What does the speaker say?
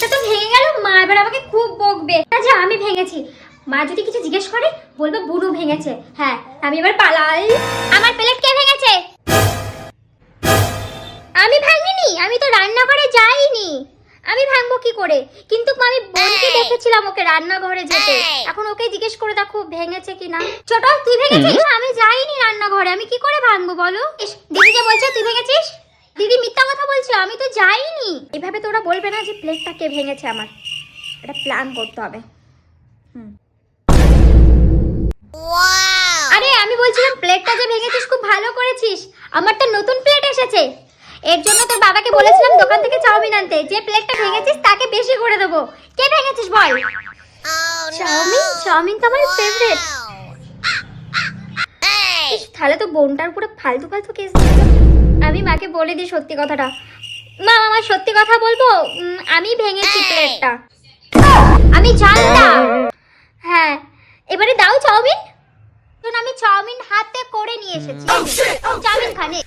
প্লেটটা তো ভেঙে গেল মা এবার আমাকে খুব বকবে। আচ্ছা আমি ভেঙেছি। মা যদি কিছু জিজ্ঞেস করে বলবে বুনু ভেঙেছে। হ্যাঁ আমি এবার পালাই। আমার প্লেট কে ভেঙেছে? আমি ভাঙিনি আমি তো রান্নাঘরে যাইনি। আমি ভাঙবো কি করে? কিন্তু আমি বোনকে দেখেছিলাম ওকে রান্নাঘরে যেতে। এখন ওকে জিজ্ঞেস করে দেখো ভেঙেছে কিনা। ছোট তুই ভেঙেছিস? আমি যাইনি রান্নাঘরে আমি কি করে ভাঙবো বলো? দিদি যে বলছে তুই ভেঙেছিস? দিদি মিথ্যা কথা বলছে। আমি তো যাইনি। এভাবে তো ওরা বলবে না যে প্লেটটা কে ভেঙেছে আমার। এটা প্ল্যান করতে হবে। হুম। আরে আমি বলছিলাম প্লেটটা যে ভেঙেছিস খুব ভালো করেছিস। আমার তো নতুন প্লেট এসেছে। এর জন্য তোর বাবাকে বলেছিলাম দোকান থেকে চাউমিন আনতে। যে প্লেটটা ভেঙেছিস তাকে বেশি করে দেবো। কে ভেঙেছিস বল? চাউমিন? চাউমিন তো আমার ফেভারিট তাহলে তো বোনটার উপরে ফালতু ফালতু কেস আমি মাকে বলে দিই সত্যি কথাটা। মা আমার সত্যি কথা বলব আমি ভেঙেছি প্লেটটা। আমি জানতাম হ্যাঁ এবারে দাও চাউমিন। আমি চাউমিন হাতে করে নিয়ে এসেছি। চাউমিন খানে।